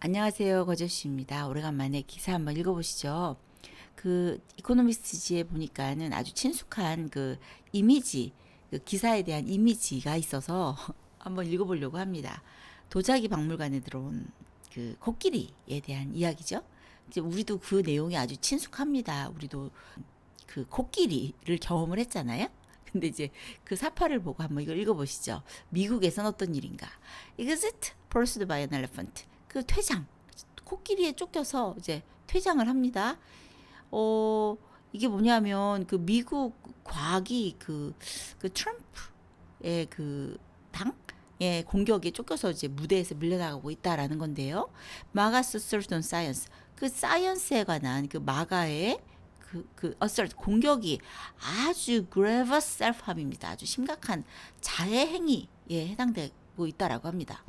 안녕하세요. 거저씨입니다. 오래간만에 기사 한번 읽어보시죠. 그 이코노미스지에 보니까는 아주 친숙한 그 이미지, 그 기사에 대한 이미지가 있어서 한번 읽어보려고 합니다. 도자기 박물관에 들어온 그 코끼리에 대한 이야기죠. 이제 우리도 그 내용이 아주 친숙합니다. 우리도 그 코끼리를 경험을 했잖아요. 근데 이제 그 사파를 보고 한번 이걸 읽어보시죠. 미국에선 어떤 일인가? Exit pursued by an elephant. 그 퇴장. 코끼리에 쫓겨서 이제 퇴장을 합니다. 어, 이게 뭐냐면 그 미국 과학이 그, 그 트럼프의 그 당의 공격에 쫓겨서 이제 무대에서 밀려나가고 있다라는 건데요. 마가스 certain science. 그 사이언스에 관한 그 마가의 그, 그 assault 공격이 아주 grievous self-harm입니다. 아주 심각한 자해 행위에 해당되고 있다라고 합니다.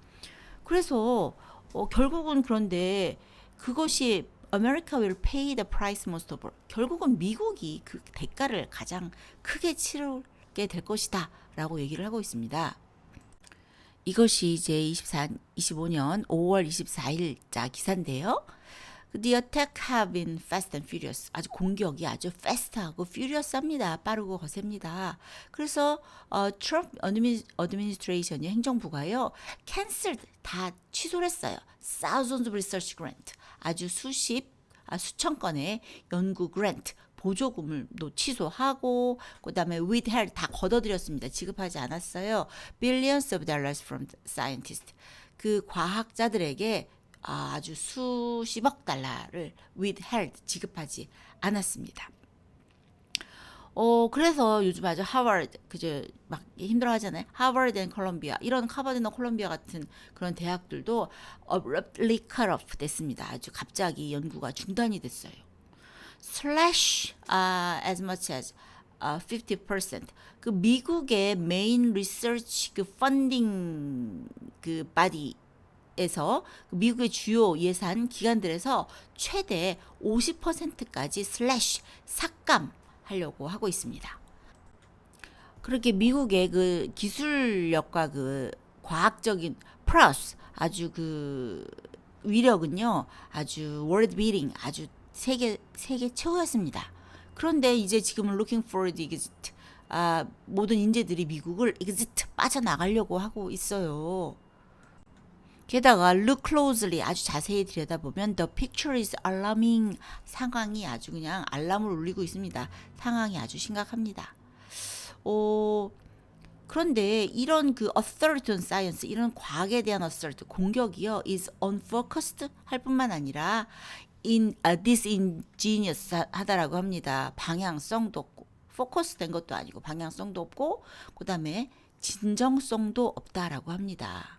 그래서 어, 결국은 그런데 그것이 America will pay the price most of all. 결국은 미국이 그 대가를 가장 크게 치르게 될 것이다 라고 얘기를 하고 있습니다. 이것이 이제 24, 25년 5월 24일자 기사인데요. The attack have been fast and furious. 아주 공격이 아주 fast하고 furious합니다. 빠르고 거셉니다. 그래서 어, 트럼프 어드미니스트레이션이 행정부가요, cancelled 다 취소를 했어요. Thousands of research grant. 아주 수십, 아, 수천 건의 연구 그랜트 보조금을 또 취소하고 그다음에 withheld 다 걷어들였습니다. 지급하지 않았어요. billions of dollars from scientists. 그 과학자들에게 아, 아주 수십억 달러를 withheld 지급하지 않았습니다. 어 그래서 요즘 아주 하버드 그저 막 힘들어 하잖아요. 하버드 앤 콜롬비아 이런 하버드나 콜롬비아 같은 그런 대학들도 abruptly cut off 됐습니다. 아주 갑자기 연구가 중단이 됐어요. slash uh, as much as uh, 50%그 미국의 메인 리서치 그 펀딩 그 바디 에서 미국의 주요 예산 기관들에서 최대 50%까지 슬래시 삭감하려고 하고 있습니다. 그렇게 미국의 그 기술력과 그 과학적인 플러스 아주 그 위력은요 아주 월드 비딩 아주 세계 세계 최고였습니다. 그런데 이제 지금은 looking for the exit 아, 모든 인재들이 미국을 exit 빠져나가려고 하고 있어요. 게다가 look closely 아주 자세히 들여다보면 the picture is alarming 상황이 아주 그냥 알람을 울리고 있습니다. 상황이 아주 심각합니다. 어, 그런데 이런 그 authority on science 이런 과학에 대한 authority 공격이요 is unfocused 할 뿐만 아니라 in uh, disingenuous 하다라고 합니다. 방향성도 없고 포커스 된 것도 아니고 방향성도 없고 그다음에 진정성도 없다라고 합니다.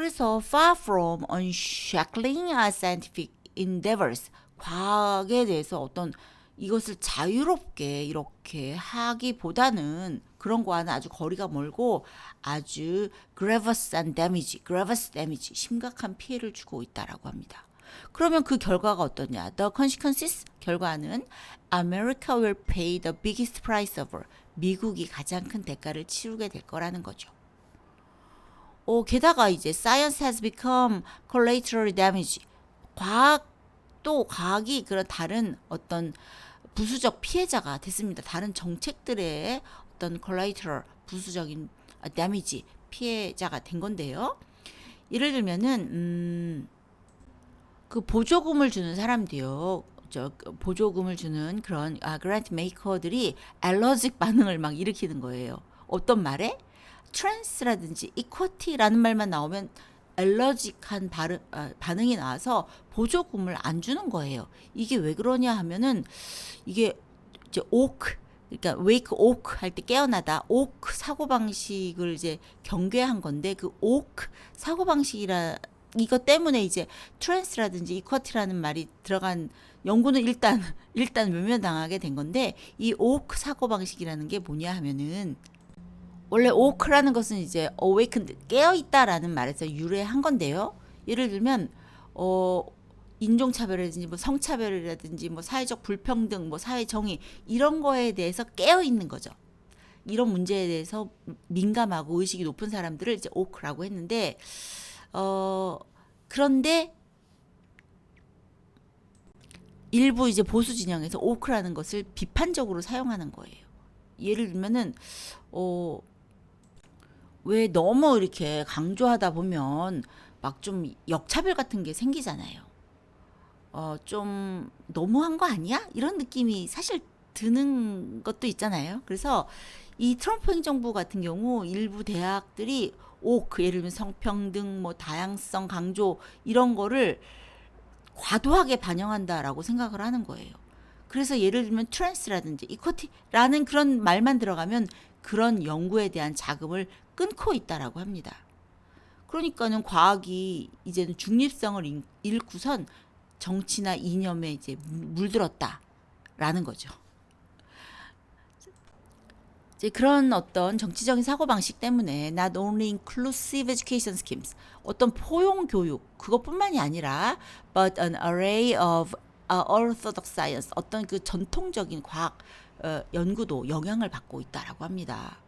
그래서 far from unshackling our scientific endeavors 과학에 대해서 어떤 이것을 자유롭게 이렇게 하기보다는 그런 거와는 아주 거리가 멀고 아주 grievous and damage, grievous damage, 심각한 피해를 주고 있다라고 합니다. 그러면 그 결과가 어떠냐? The consequences 결과는 America will pay the biggest price all. 미국이 가장 큰 대가를 치르게 될 거라는 거죠. 어, 게다가 이제 science has become collateral damage. 과학도 과학이 그런 다른 어떤 부수적 피해자가 됐습니다. 다른 정책들의 어떤 collateral 부수적인 damage 피해자가 된 건데요. 예를 들면은 음, 그 보조금을 주는 사람도요. 저 보조금을 주는 그런 아 그랜트 메이커들이 알러직 반응을 막 일으키는 거예요. 어떤 말에 트랜스라든지 이쿼티라는 말만 나오면 알러직한 발음, 아, 반응이 나와서 보조금을 안 주는 거예요. 이게 왜 그러냐 하면은 이게 이제 오크 그러니까 웨이크 오크 할 때 깨어나다 오크 사고 방식을 이제 경계한 건데 그 오크 사고 방식이라 이것 때문에 이제 트랜스라든지 이쿼티라는 말이 들어간 연구는 일단 일단 외면당하게 된 건데 이 오크 사고 방식이라는 게 뭐냐 하면은 원래 오크라는 것은 이제 awaken 깨어 있다라는 말에서 유래한 건데요. 예를 들면 어 인종차별이라든지 뭐 성차별이라든지 뭐 사회적 불평등, 뭐 사회 정의 이런 거에 대해서 깨어 있는 거죠. 이런 문제에 대해서 민감하고 의식이 높은 사람들을 이제 오크라고 했는데 어 그런데 일부 이제 보수 진영에서 오크라는 것을 비판적으로 사용하는 거예요. 예를 들면은 어, 왜 너무 이렇게 강조하다 보면 막 좀 역차별 같은 게 생기잖아요. 어, 좀 너무한 거 아니야? 이런 느낌이 사실 드는 것도 있잖아요. 그래서 이 트럼프 행정부 같은 경우 일부 대학들이 오크 예를 들면 성평등 뭐 다양성 강조 이런 거를 과도하게 반영한다라고 생각을 하는 거예요. 그래서 예를 들면 트랜스라든지 이코티라는 그런 말만 들어가면 그런 연구에 대한 자금을 끊고 있다라고 합니다. 그러니까는 과학이 이제는 중립성을 잃- 잃고선 정치나 이념에 이제 물들었다라는 거죠. 이제 그런 어떤 정치적인 사고 방식 때문에 not only inclusive education schemes 어떤 포용 교육 그것뿐만이 아니라 but an array of uh, orthodox science 어떤 그 전통적인 과학 어, 연구도 영향을 받고 있다라고 합니다.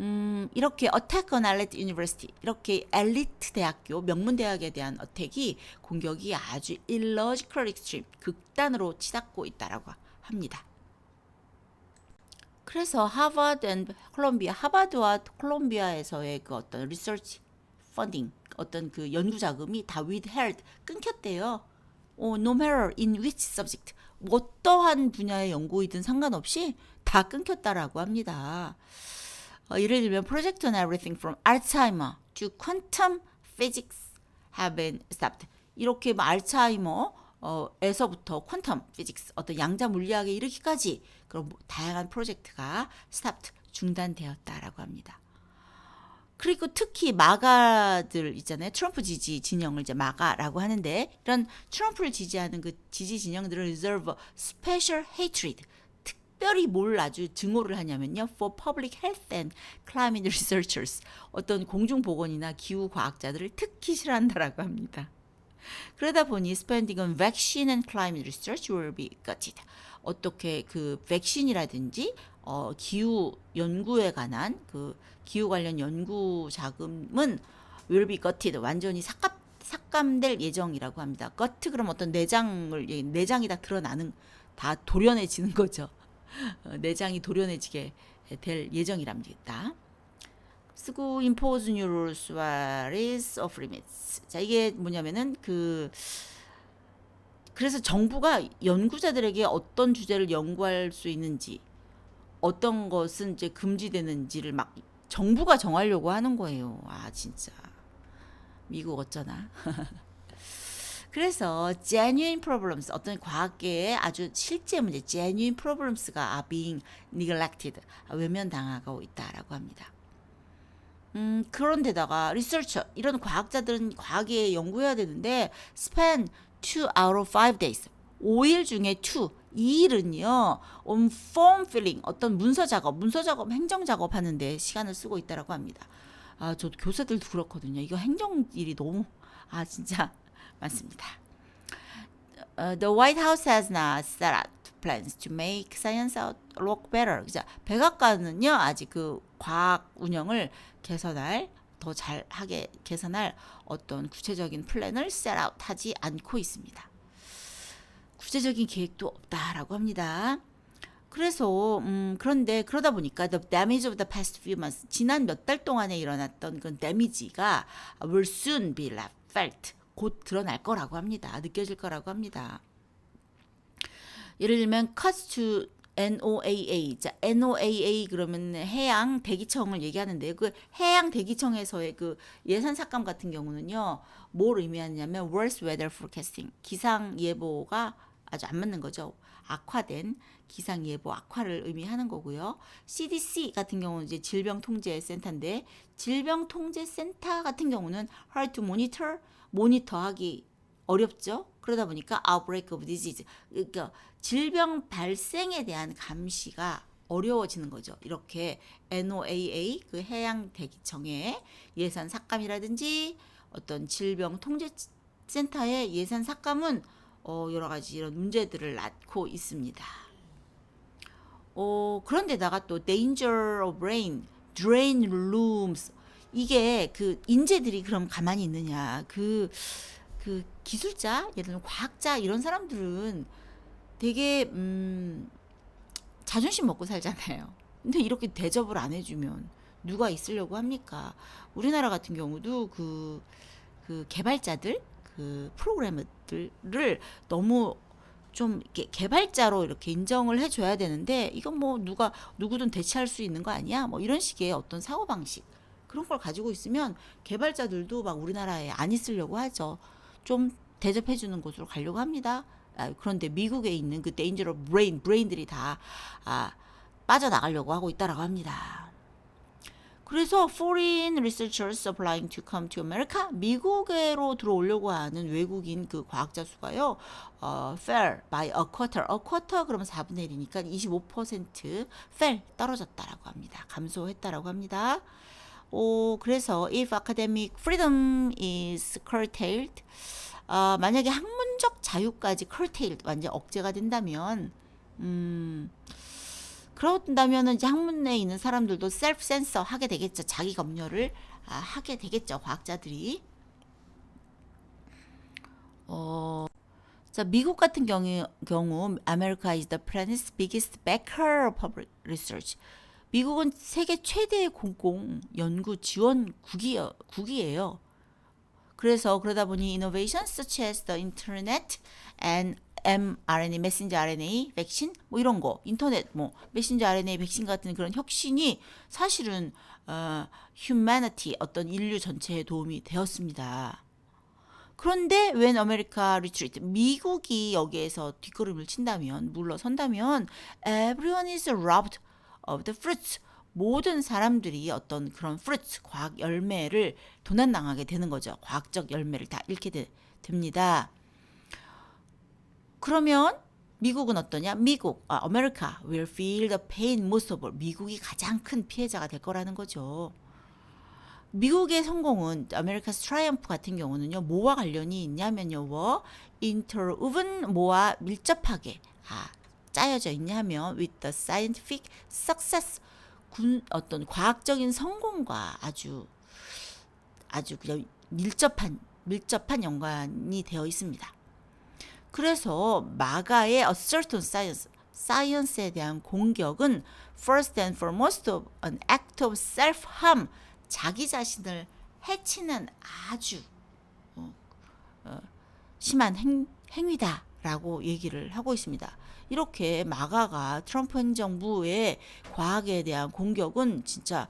음, 이렇게 어택 on elite university 이렇게 엘리트 대학교 명문 대학에 대한 어택이 공격이 아주 illogical 극단으로 치닫고 있다라고 합니다. 그래서 하버드 앤 콜롬비아 하버드와 콜롬비아에서의 그 어떤 리서치 펀딩 어떤 그 연구 자금이 다 withheld 끊겼대요. 어, no matter in which subject 어떠한 분야의 연구이든 상관없이 다 끊겼다라고 합니다. 어, 예를 들면 project on everything from Alzheimer to quantum physics have been stopped. 이렇게 뭐 알츠하이머 어, 에서부터 퀀텀 피직스 어떤 양자 물리학에 이르기까지 그런 뭐 다양한 프로젝트가 스탑트 중단되었다라고 합니다. 그리고 특히 마가들 있잖아요. 트럼프 지지 진영을 이제 마가라고 하는데 이런 트럼프를 지지하는 그 지지 진영들은 reserve special hatred 특별히 뭘 아주 증오를 하냐면요. for public health and climate researchers 어떤 공중보건이나 기후 과학자들을 특히 싫어한다라고 합니다. 그러다 보니 spending on vaccine and climate research will be gutted. 어떻게 그 백신이라든지 어, 기후 연구에 관한 그 기후 관련 연구 자금은 will be gutted. 완전히 삭감 삭감될 예정이라고 합니다. gut 그럼 어떤 내장을 예, 내장이 다 드러나는 다 도련해지는 거죠. 어, 내장이 도련해지게 될 예정이랍니다. 쓰고 impose new rules what is off limits. 자, 이게 뭐냐면은 그 그래서 정부가 연구자들에게 어떤 주제를 연구할 수 있는지 어떤 것은 이제 금지되는지를 막 정부가 정하려고 하는 거예요. 아, 진짜. 미국 어쩌나. 그래서 genuine problems 어떤 과학계의 아주 실제 문제 genuine problems가 are being neglected 외면당하고 있다라고 합니다. 음, 그런데다가 리서처 이런 과학자들은 과학에 연구해야 되는데 span 2 out of 5 days 5일 중에 2 2일은요 on form filling 어떤 문서 작업 문서 작업 행정 작업 하는데 시간을 쓰고 있다라고 합니다 아 저도 교사들도 그렇거든요 이거 행정 일이 너무 아 진짜 많습니다 어, The White House has not set out plans to make science look better. 그죠? 백악관은요 아직 그 과학 운영을 개선할 더 잘하게 개선할 어떤 구체적인 플랜을 set out 하지 않고 있습니다. 구체적인 계획도 없다라고 합니다. 그래서 음, 그런데 그러다 보니까 the damage of the past few months 지난 몇 달 동안에 일어났던 그 데미지가 will soon be felt 곧 드러날 거라고 합니다. 느껴질 거라고 합니다. 예를 들면 cuts to NOAA. 자, NOAA 그러면 해양 대기청을 얘기하는데 그 해양 대기청에서의 그 예산 삭감 같은 경우는요. 뭘 의미하냐면 worse weather forecasting. 기상 예보가 아주 안 맞는 거죠. 악화된 기상 예보 악화를 의미하는 거고요. CDC 같은 경우는 이제 질병통제센터인데 질병통제센터 같은 경우는 hard to monitor 모니터하기 어렵죠. 그러다 보니까 outbreak of disease 그러니까 질병 발생에 대한 감시가 어려워지는 거죠. 이렇게 NOAA 그 해양 대기청의 예산 삭감이라든지 어떤 질병 통제 센터의 예산 삭감은 어, 여러 가지 이런 문제들을 낳고 있습니다. 어, 그런데다가 또 danger of rain, drain rooms 이게 그 인재들이 그럼 가만히 있느냐 그그 기술자, 예를 들면 과학자 이런 사람들은 되게 음 자존심 먹고 살잖아요. 근데 이렇게 대접을 안 해주면 누가 있으려고 합니까? 우리나라 같은 경우도 그, 그 개발자들, 그 프로그래머들을 너무 좀 이렇게 개발자로 이렇게 인정을 해줘야 되는데 이건 뭐 누가 누구든 대체할 수 있는 거 아니야? 뭐 이런 식의 어떤 사고 방식 그런 걸 가지고 있으면 개발자들도 막 우리나라에 안 있으려고 하죠. 좀 대접해 주는 곳으로 가려고 합니다. 아, 그런데 미국에 있는 그 데인저러 브레인 브레인들이 다 아, 빠져나가려고 하고 있다라고 합니다. 그래서 foreign researchers applying to come to America 미국에로 들어오려고 하는 외국인 그 과학자 수가요. 어, fell by a quarter. a quarter 그러면 4분의 1이니까 25% fell 떨어졌다라고 합니다. 감소했다라고 합니다. 오, 그래서 if academic freedom is curtailed 어, 만약에 학문적 자유까지 curtailed 완전 억제가 된다면 음 그렇다면은 이제 학문에 있는 사람들도 셀프 센서 하게 되겠죠. 자기 검열을 아, 하게 되겠죠. 과학자들이. 어, 자, 미국 같은 경우, 경우 America is the planet's biggest backer of public research. 미국은 세계 최대의 공공 연구 지원 국이, 국이에요. 그래서 그러다 보니 innovations such as the internet and mRNA, 메신저 RNA 백신 뭐 이런 거 인터넷 뭐 메신저 RNA 백신 같은 그런 혁신이 사실은 어, humanity 어떤 인류 전체에 도움이 되었습니다. 그런데 when America retreat 미국이 여기에서 뒷걸음을 친다면 물러선다면 everyone is robbed of the fruits 모든 사람들이 어떤 그런 fruits 과학 열매를 도난당하게 되는 거죠. 과학적 열매를 다 잃게 되, 됩니다. 그러면 미국은 어떠냐? 미국, 아, America will feel the pain most of all. 미국이 가장 큰 피해자가 될 거라는 거죠. 미국의 성공은 아메리카스 트라이엄프 같은 경우는요 뭐와 관련이 있냐면요 뭐 interwoven 뭐와 밀접하게 아 짜여져 있냐면 with the scientific success 군 어떤 과학적인 성공과 아주 아주 그냥 밀접한 밀접한 연관이 되어 있습니다. 그래서 마가의 A Certain Science, 사이언스에 대한 공격은 first and foremost an act of self-harm, 자기 자신을 해치는 아주 어, 어, 심한 행, 행위다 라고 얘기를 하고 있습니다. 이렇게 마가가 트럼프 행정부의 과학에 대한 공격은 진짜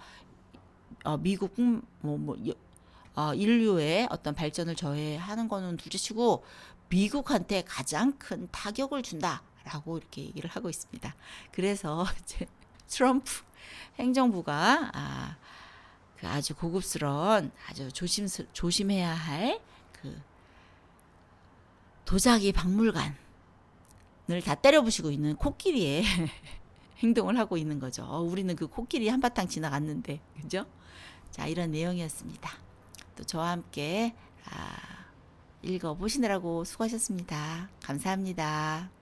어, 미국 뭐, 뭐 어, 인류의 어떤 발전을 저해하는 거는 둘째치고 미국한테 가장 큰 타격을 준다라고 이렇게 얘기를 하고 있습니다. 그래서 이제 트럼프 행정부가 아, 그 아주 고급스러운 아주 조심 조심해야 할 그 도자기 박물관을 다 때려부시고 있는 코끼리의 행동을 하고 있는 거죠. 어, 우리는 그 코끼리 한바탕 지나갔는데, 그죠? 자, 이런 내용이었습니다. 또 저와 함께 아, 읽어보시느라고 수고하셨습니다. 감사합니다.